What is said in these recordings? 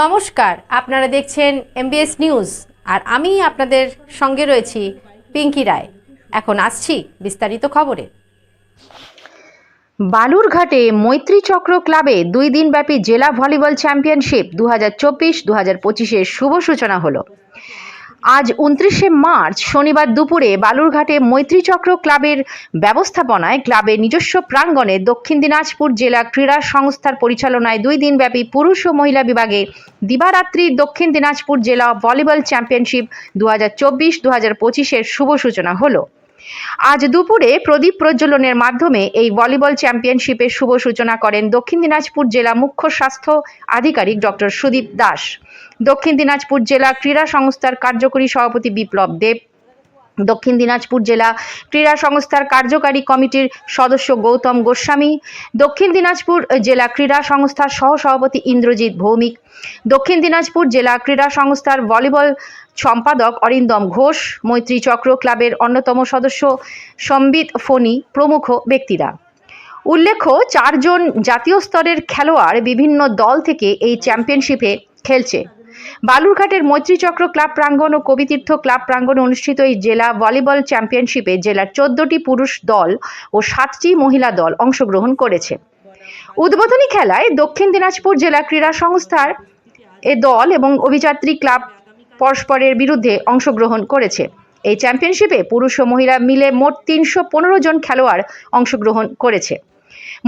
নমস্কার, আপনারা দেখছেন এমবিএস নিউজ আর আমি আপনাদের সঙ্গে রয়েছি পিঙ্কি রায়। এখন আসছি বিস্তারিত খবরে। বালুরঘাটে মৈত্রী চক্র ক্লাবে দুই দিনব্যাপী জেলা ভলিবল চ্যাম্পিয়নশিপ দু হাজার চব্বিশ দু হাজার পঁচিশের শুভ সূচনা হলো। আজ উনত্রিশে মার্চ, শনিবার দুপুরে বালুরঘাটে মৈত্রীচক্র ক্লাবের ব্যবস্থাপনায় ক্লাবের নিজস্ব প্রাঙ্গণে দক্ষিণ দিনাজপুর জেলা ক্রীড়া সংস্থার পরিচালনায় দুই দিনব্যাপী পুরুষ ও মহিলা বিভাগে দিবারাত্রি দক্ষিণ দিনাজপুর জেলা ভলিবল চ্যাম্পিয়নশিপ দু হাজার চব্বিশ দু হাজার পঁচিশের শুভ সূচনা হলো। আজ দুপুরে প্রদীপ প্রজ্বলনের মাধ্যমে এই ভলিবল চ্যাম্পিয়নশিপের শুভ সূচনা করেন দক্ষিণ দিনাজপুর জেলা মুখ্য স্বাস্থ্য আধিকারিক ডক্টর সুদীপ দাস। দক্ষিণ দিনাজপুর জেলা ক্রীড়া সংস্থার কার্যকরী সভাপতি বিপ্লব দেব। দক্ষিণ দিনাজপুর জেলা ক্রীড়া সংস্থার কার্যকারী কমিটির সদস্য গৌতম গোস্বামী, দক্ষিণ দিনাজপুর জেলা ক্রীড়া সংস্থার সহসভাপতি ইন্দ্রজিৎ ভৌমিক, দক্ষিণ দিনাজপুর জেলা ক্রীড়া সংস্থার ভলিবল সম্পাদক অরিন্দম ঘোষ, মৈত্রী চক্র ক্লাবের অন্যতম সদস্য সম্বিত ফণি প্রমুখ ব্যক্তিরা। উল্লেখ্য, চারজন জাতীয় স্তরের খেলোয়াড় বিভিন্ন দল থেকে এই চ্যাম্পিয়নশিপে খেলছে। বালুরঘাটের মৈত্রীচক্র ক্লাব প্রাঙ্গণ ও কবিতীর্থ ক্লাব প্রাঙ্গণে অনুষ্ঠিত এই জেলা ভলিবল চ্যাম্পিয়নশিপে জেলার চোদ্দটি পুরুষ দল ও সাতটি মহিলা দল অংশগ্রহণ করেছে। উদ্বোধনী খেলায় দক্ষিণ দিনাজপুর জেলা ক্রীড়া সংস্থার এ দল এবং অভিযাত্রী ক্লাব পরস্পরের বিরুদ্ধে অংশগ্রহণ করেছে। এই চ্যাম্পিয়নশিপে পুরুষ ও মহিলা মিলে মোট তিনশো পনেরো জন খেলোয়াড় অংশগ্রহণ করেছে।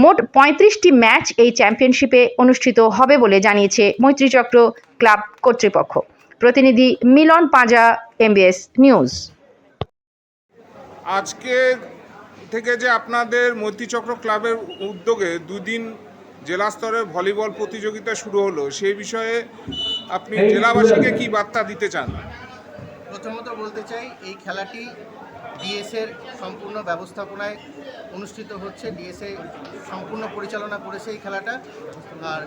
মোট পঁয়ত্রিশটি ম্যাচ এই চ্যাম্পিয়নশিপে অনুষ্ঠিত হবে বলে জানিয়েছে মৈত্রীচক্র ক্লাব কর্তৃপক্ষ। প্রতিনিধি মিলন পাঁজা এমবিএস নিউজ আজকে থেকে যে আপনাদের মৈত্রীচক্র ক্লাবের উদ্যোগে দুদিন জেলা স্তরে ভলিবল প্রতিযোগিতা শুরু হলো সেই বিষয়ে আপনি জেলাবাসীকে কি বার্তা দিতে চান? প্রথমত বলতে চাই এই খেলাটি ডিএসের সম্পূর্ণ ব্যবস্থাপনায় অনুষ্ঠিত হচ্ছে। ডিএসএ সম্পূর্ণ পরিচালনা করেছে এই খেলাটা। আর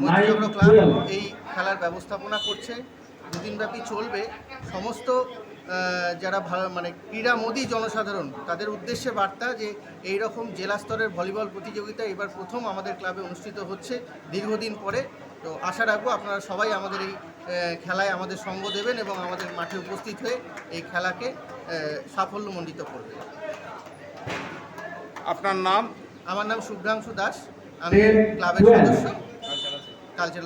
মৈত্রীচক্র ক্লাব এই খেলার ব্যবস্থাপনা করছে। দুদিনব্যাপী চলবে। সমস্ত যারা ভালো মানে ক্রীড়ামোদী জনসাধারণ তাদের উদ্দেশ্যে বার্তা যে এই রকম জেলা স্তরের ভলিবল প্রতিযোগিতা এবার প্রথম আমাদের ক্লাবে অনুষ্ঠিত হচ্ছে। দীর্ঘদিন পরে তো আশা রাখব আপনারা সবাই আমাদের এই খেলায় আমাদের সঙ্গ দেবেন এবং আমাদের মাঠে উপস্থিত হয়ে এই খেলাকে সাফল্যমণ্ডিত করবেন। আপনার নাম? আমার নাম শুভ্রাংশু দাস। আমি ক্লাবের সদস্য। কালচারাল